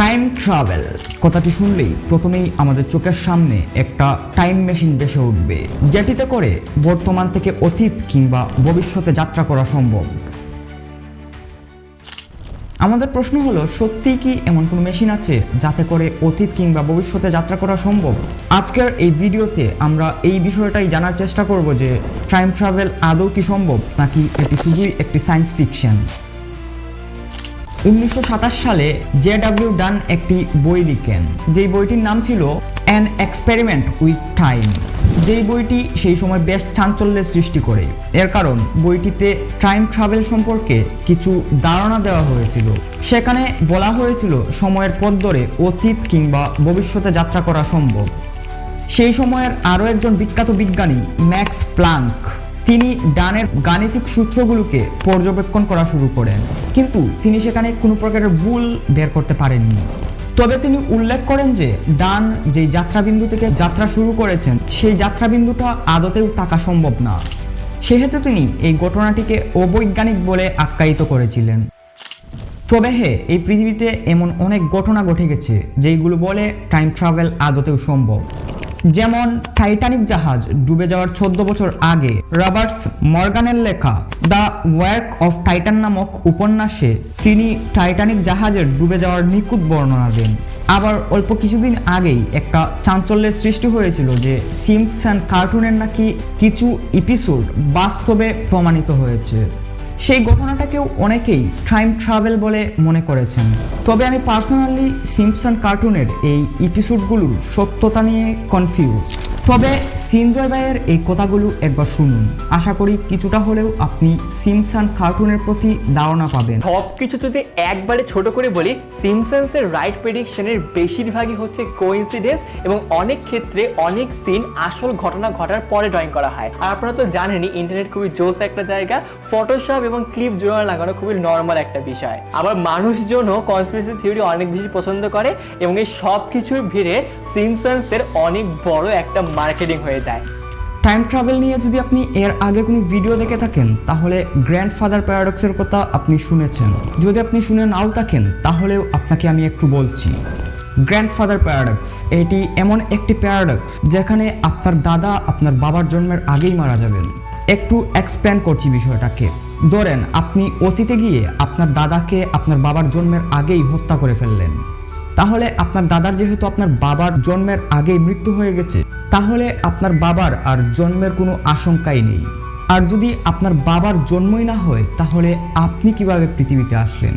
Time travel কথাটি শুনলেই প্রথমেই আমাদের চোখের সামনে একটা টাইম মেশিন ভেসে উঠবে, যেটিতে করে বর্তমান থেকে অতীত কিংবা ভবিষ্যতে যাত্রা করা সম্ভব। আমাদের প্রশ্ন হলো সত্যি কি এমন কোনো মেশিন আছে যাতে করে অতীত কিংবা ভবিষ্যতে যাত্রা করা সম্ভব? আজকের এই ভিডিওতে আমরা এই বিষয়টাই জানার চেষ্টা করব যে টাইম ট্রাভেল আদৌ কি সম্ভব নাকি এটি শুধুই একটি সায়েন্স ফিকশন উনিশশো সাতাশ সালে জে ডাব্লিউ ডান একটি বই লিখেন। যেই বইটির নাম ছিল অ্যান এক্সপেরিমেন্ট উইথ টাইম যেই বইটি সেই সময় বেশ চাঞ্চল্যের সৃষ্টি করে। এর কারণ, বইটিতে টাইম ট্রাভেল সম্পর্কে কিছু ধারণা দেওয়া হয়েছিল। সেখানে বলা হয়েছিল সময়ের পথ ধরে অতীত কিংবা ভবিষ্যতে যাত্রা করা সম্ভব। সেই সময়ের আরও একজন বিখ্যাত বিজ্ঞানী ম্যাক্স প্লাঙ্ক তিনি ডানের গাণিতিক সূত্রগুলোকে পর্যবেক্ষণ করা শুরু করেন। কিন্তু তিনি সেখানে কোনো প্রকারের ভুল বের করতে পারেননি। তবে তিনি উল্লেখ করেন যে, ডান যেই যাত্রাবিন্দু থেকে যাত্রা শুরু করেছেন, সেই যাত্রাবিন্দুটা আদতেও থাকা সম্ভব না। সেহেতু তিনি এই ঘটনাটিকে অবৈজ্ঞানিক বলে আখ্যায়িত করেছিলেন। তবে হে, এই পৃথিবীতে এমন অনেক ঘটনা ঘটে গেছে, যেইগুলো বলে টাইম ট্রাভেল আদতেও সম্ভব। যেমন টাইটানিক জাহাজ ডুবে যাওয়ার চোদ্দ বছর আগে রবার্টস মর্গানের লেখা দ্য ওয়ার্ক অফ টাইটান নামক উপন্যাসে তিনি টাইটানিক জাহাজের ডুবে যাওয়ার নিখুঁত বর্ণনা দেন। আবার অল্প কিছুদিন আগেই একটা চাঞ্চল্যের সৃষ্টি হয়েছিল যে সিম্পসন কার্টুনের নাকি কিছু এপিসোড বাস্তবে প্রমাণিত হয়েছে। সেই ঘটনাটাকেও অনেকেই টাইম ট্রাভেল বলে মনে করেছেন। তবে আমি পার্সোনালি সিম্পসন কার্টুনের এই এপিসোডগুলোর সত্যতা নিয়ে কনফিউজ তবে সিনজয় ভাইয়ের এই কথাগুলো একবার শুনুন। আশা করি কিছুটা হলেও আপনি সিমসান কার্টুনের প্রতি ধারণা পাবেন। সব কিছু যদি একবারে ছোট করে বলি, সিমসন্সের রাইট প্রেডিকশনের বেশিরভাগই হচ্ছে কোইন্সিডেন্স এবং অনেক ক্ষেত্রে অনেক সিন আসল ঘটনা ঘটার পরে ড্রয়িং করা হয়। আর আপনারা তো জানেনই ইন্টারনেট খুবই জোস একটা জায়গা ফটোশপ এবং ক্লিপ জোড়া লাগানো খুবই নর্মাল একটা বিষয়। আবার মানুষজনও কনস্পিরেসি থিওরি অনেক বেশি পছন্দ করে এবং এই সব কিছুর ভিড়ে সিমসন্সের অনেক বড় একটা মার্কেটিং হয়ে যায়। টাইম ট্রাভেল নিয়ে যদি আপনি এর আগে কোনো ভিডিও দেখে থাকেন, তাহলে গ্র্যান্ডফাদার প্যারাডক্সের কথা আপনি শুনেছেন। যদি আপনি শুনে নাও থাকেন, তাহলেও আপনাকে আমি একটু বলছি। গ্র্যান্ডফাদার প্যারাডক্স এটি এমন একটি প্যারাডক্স যেখানে আপনার দাদা আপনার বাবার জন্মের আগেই মারা যাবেন। একটু এক্সপ্যান্ড করছি বিষয়টাকে। ধরেন, আপনি অতীতে গিয়ে আপনার দাদাকে আপনার বাবার জন্মের আগেই হত্যা করে ফেললেন। তাহলে আপনার দাদার যেহেতু আপনার বাবার জন্মের আগেই মৃত্যু হয়ে গেছে, তাহলে আপনার বাবার আর জন্মের কোনো আশঙ্কাই নেই। আর যদি আপনার বাবার জন্মই না হয়, তাহলে আপনি কীভাবে পৃথিবীতে আসলেন?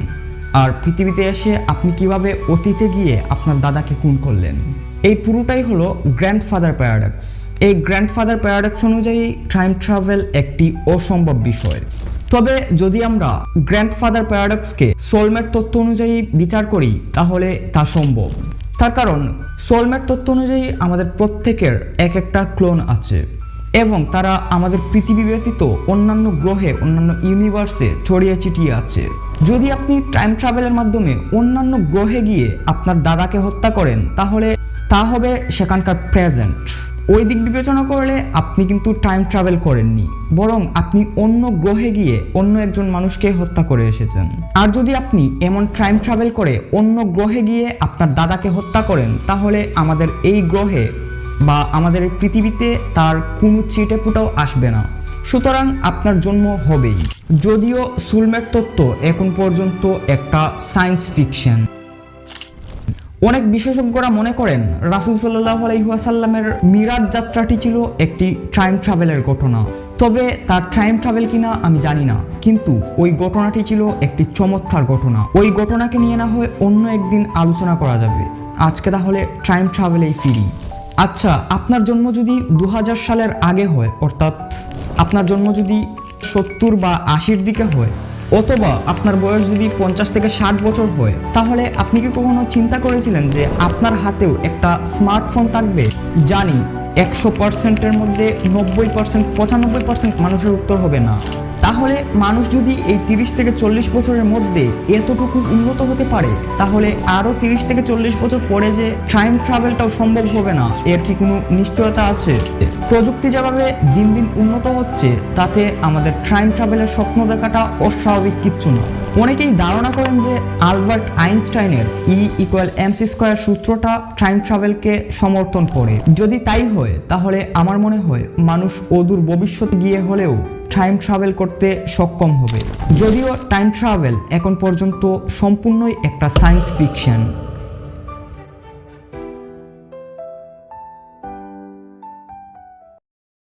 আর পৃথিবীতে এসে আপনি কীভাবে অতীতে গিয়ে আপনার দাদাকে খুন করলেন? এই পুরোটাই হলো গ্র্যান্ডফাদার প্যারাডক্স এই গ্র্যান্ডফাদার প্যারাডক্স অনুযায়ী টাইম ট্রাভেল একটি অসম্ভব বিষয়। তবে যদি আমরা গ্র্যান্ডফাদার প্যারাডক্সকে সোলমেট তত্ত্ব অনুযায়ী বিচার করি, তাহলে তা সম্ভব। তার কারণ সোলমেট তত্ত্ব অনুযায়ী আমাদের প্রত্যেকের এক একটা ক্লোন আছে এবং তারা আমাদের পৃথিবী ব্যতীত অন্যান্য গ্রহে, অন্যান্য ইউনিভার্সে ছড়িয়ে ছিটিয়ে আছে। যদি আপনি টাইম ট্রাভেলের মাধ্যমে অন্যান্য গ্রহে গিয়ে আপনার দাদাকে হত্যা করেন, তাহলে তা হবে সেখানকার প্রেজেন্ট ওই দিক বিবেচনা করলে আপনি কিন্তু টাইম ট্রাভেল করেননি, বরং আপনি অন্য গ্রহে গিয়ে অন্য একজন মানুষকে হত্যা করে এসেছেন। আর যদি আপনি এমন টাইম ট্রাভেল করে অন্য গ্রহে গিয়ে আপনার দাদাকে হত্যা করেন, তাহলে আমাদের এই গ্রহে বা আমাদের পৃথিবীতে তার কোনো চিটে ফুটাও আসবে না। সুতরাং আপনার জন্ম হবেই। যদিও সুলমেট তত্ত্ব এখন পর্যন্ত একটা সায়েন্স ফিকশন অনেক বিশেষজ্ঞরা মনে করেন রাসুল সাল্লাহ আলহিহাসাল্লামের মিরাজ যাত্রাটি ছিল একটি টাইম ট্রাভেলের ঘটনা। তবে তার টাইম ট্রাভেল কিনা আমি জানি না, কিন্তু ওই ঘটনাটি ছিল একটি চমৎকার ঘটনা। ওই ঘটনাকে নিয়ে না হয়ে অন্য একদিন আলোচনা করা যাবে। আজকে তাহলে টাইম ট্রাভেলেই ফিরি। আচ্ছা আপনার জন্ম যদি দু হাজার সালের আগে হয়, অর্থাৎ আপনার জন্ম যদি সত্তর বা আশির দিকে হয় অথবা আপনার বয়স যদি পঞ্চাশ থেকে ষাট বছর হয়, তাহলে আপনি কি কখনো চিন্তা করেছিলেন যে আপনার হাতেও একটা স্মার্টফোন থাকবে? জানি একশো পার্সেন্টের মধ্যে নব্বই পার্সেন্ট পঁচানব্বই পার্সেন্ট মানুষের উত্তর হবে না। তাহলে মানুষ যদি এই তিরিশ থেকে চল্লিশ বছরের মধ্যে এতটুকু উন্নত হতে পারে, তাহলে আরও তিরিশ থেকে চল্লিশ বছর পরে যে টাইম ট্রাভেলটাও সম্ভব হবে না। এর কি কোনো নিশ্চয়তা আছে? প্রযুক্তি যেভাবে দিন দিন উন্নত হচ্ছে, তাতে আমাদের টাইম ট্রাভেলের স্বপ্ন দেখাটা অস্বাভাবিক কিচ্ছু না। অনেকেই ধারণা করেন যে আলবার্ট আইনস্টাইনের ই ইকুয়াল এমসি স্কোয়ার সূত্রটা টাইম ট্রাভেলকে সমর্থন করে। যদি তাই হয়, তাহলে আমার মনে হয় মানুষ অদূর ভবিষ্যতে গিয়ে হলেও টাইম ট্রাভেল করতে সক্ষম হবে। যদিও টাইম ট্রাভেল এখন পর্যন্ত সম্পূর্ণই একটা সায়েন্স ফিকশন